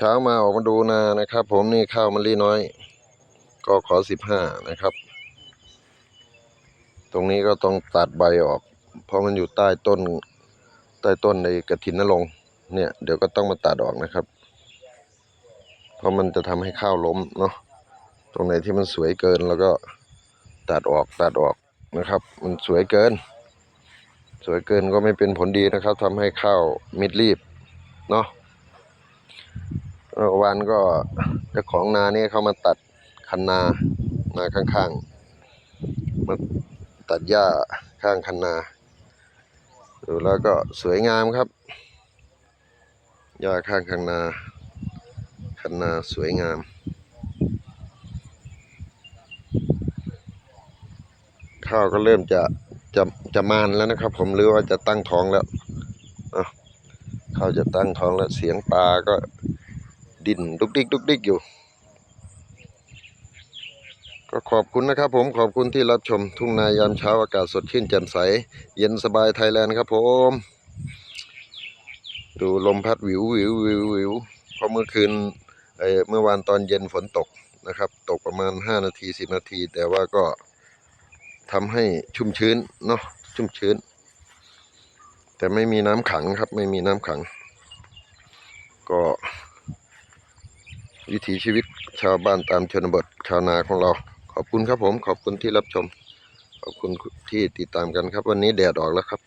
ช้ามาออกมาดูนานะครับ ผมนี่ข้าวมะลิน้อย ก็ขอสิบห้านะครับ ตรงนี้ก็ต้องตัดใบออก เพราะมันอยู่ใต้ต้น ใต้ต้นในกระถินนรงเนี่ยเดี๋ยวก็ต้องมาตัดออกนะครับ เพราะมันจะทำให้ข้าวล้มเนาะตรงไหนที่มันสวยเกินแล้วก็ตัดออกตัดออกนะครับ มันสวยเกิน สวยเกินก็ไม่เป็นผลดีนะครับทำให้ข้าวมิดรีบเนาะ วานก็เจ้าของนาเนี่ยเขามาตัดคันนานาข้างๆมาตัดหญ้าข้างคันนาดูแล้วก็สวยงามครับหญ้าข้างคันนาคันนาสวยงาม ข้าวก็เริ่มจะจะจะมานแล้วนะครับ ผมหรือว่าจะตั้งท้องแล้วข้าวจะตั้งท้องแล้วเสียงปลาก็ ดินดุกดิกดุกดิกอยู่ ก็ขอบคุณนะครับผมขอบคุณที่รับชมทุ่งนายามเช้าอากาศสดชื่นแจ่มใส เย็นสบายไทยแลนด์ครับผม ดูลมพัดวิววิววิววิวเพราะเมื่อคืนเอเมื่อวานตอนเย็นฝนตกนะครับ ตกประมาณ 5 นาที 10 นาที แต่ว่าก็ทำให้ชุ่มชื้นเนาะชุ่มชื้น แต่ไม่มีน้ำขังครับไม่มีน้ำขัง ก็ วิถีชีวิตชาวบ้านตามชนบทชาวนาของเรา ขอบคุณครับผม ขอบคุณที่รับชม ขอบคุณที่ติดตามกันครับ วันนี้แดดออกแล้วครับ